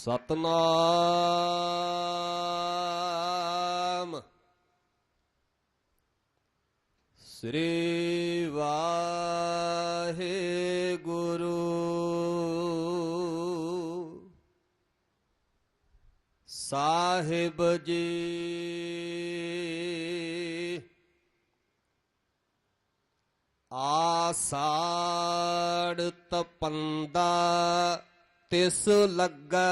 ਸਤਨਾਮ। ਸ੍ਰੀ ਵਾਹਿਗੁਰੂ। ਸਾਹਿਬ ਜੀ। ਆਸਾੜ ਤਪੰਦਾ ਤਿਸ ਲੱਗਾ।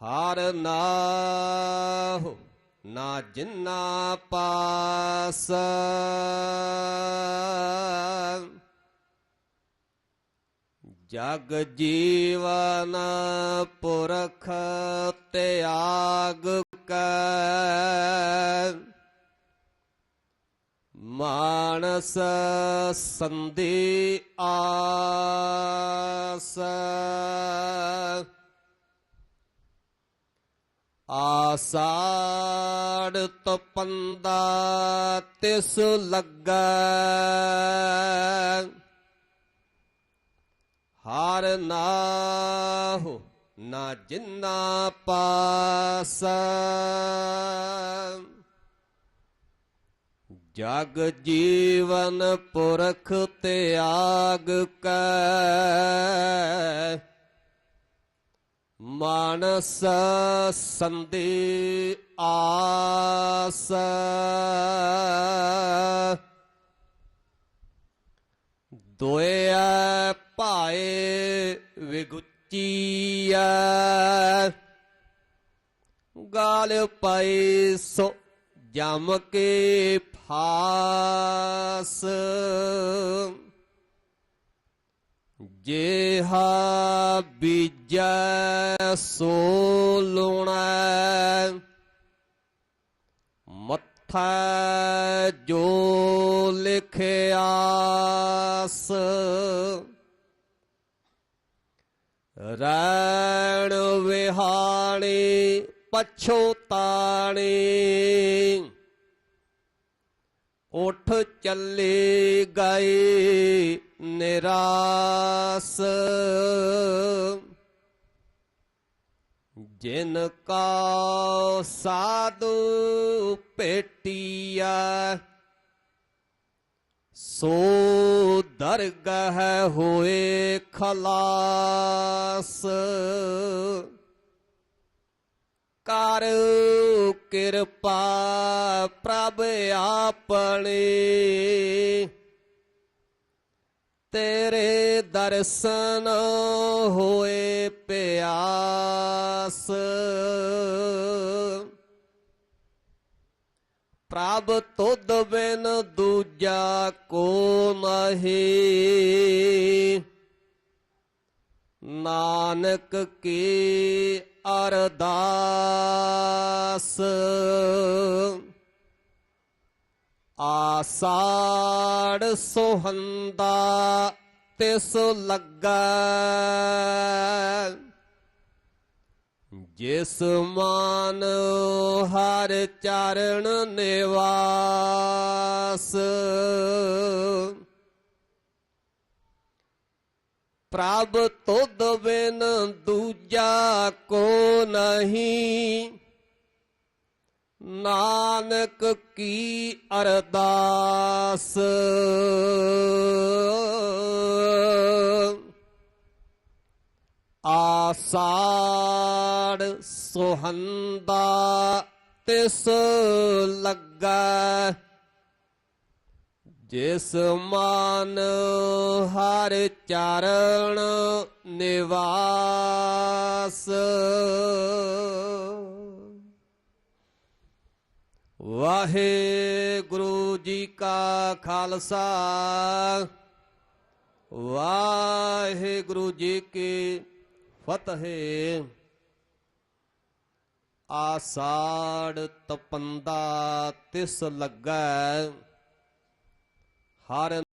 ਹਰ ਨਾਹੁ ਨਾ ਜਿੰਨਾ ਪਾਸ। ਜਗ ਜੀਵਨ ਪੁਰਖ ਤਿਆਗ ਕੈ। ਮਾਨਸ ਸੰਧੀ ਆਸ। ਆਸਾੜ ਤਪੰਦਾ ਤਿਸ ਲੱਗਾ। ਹਰ ਨਾਹੁ ਨਾ ਜਿੰਨਾ ਪਾਸ। ਜਗ ਜੀਵਨ ਪੁਰਖ ਤਿਆਗ ਕੈ। ਮਾਨਸ ਸੰਦੇ ਆਸ। ਦੋਇ ਭਾਏ ਵਿਗੁਚੀਐ। ਗਾਲ ਪਾਈ ਸੋ ਜਮ ਕੇ ਫਾਸ। ਜੇਹਾ ਬੀਜੈ ਸੋ ਲੁਣੈ। ਮੱਥਾ ਜੋ ਲਿਖਿਆਸ ਰਣ ਵਿਹਾਣੀ ਪਛੋਤਾਣੀ ਉਠ ਚੱਲੇ ਗਏ ਨਿਰਾਸ। ਜਿਨ ਕਾ ਸਾਧੂ ਭੇਟੀਆ ਸੋ ਦਰਗਹ ਹੋਏ ਖਲਾਸ। ਕਰ ਕਿਰਪਾ ਪ੍ਰਭ ਆਪਣੀ। ਤੇਰੇ ਦਰਸ਼ਨ ਹੋਏ ਪਿਆਸ। ਪ੍ਰਭ ਤੁਧ ਬਿਨ ਦੂਜਾ ਕੋ ਨਹੀਂ। ਨਾਨਕ ਕੀ ਅਰਦਾਸ? ਆਸਾੜ ਸੋਹੰਦਾ ਤਿਸ ਲੱਗਾ। ਜਿਸ ਮਾਨ ਹਰ ਚਰਨ ਨਿਵਾਸ। ਪ੍ਰਭ ਤੁਧ ਬਿਨ ਦੂਜਾ ਕੋ ਨਹੀਂ। ਨਾਨਕ ਕੀ ਅਰਦਾਸ। ਆਸਾੜ ਸੁਹੰਦਾ ਤਿਸ ਲੱਗਾ। ਜਿਸ ਮਾਨ ਹਰ ਚਰਨ ਨਿਵਾਸ। ਵਾਹਿਗੁਰੂ ਜੀ ਕਾ ਖਾਲਸਾ, ਵਾਹਿਗੁਰੂ ਜੀ ਕੀ ਫਤਿਹ। ਆਸਾੜ ਤਪੰਦਾ ਤਿਸ ਲੱਗਾ ਹਰ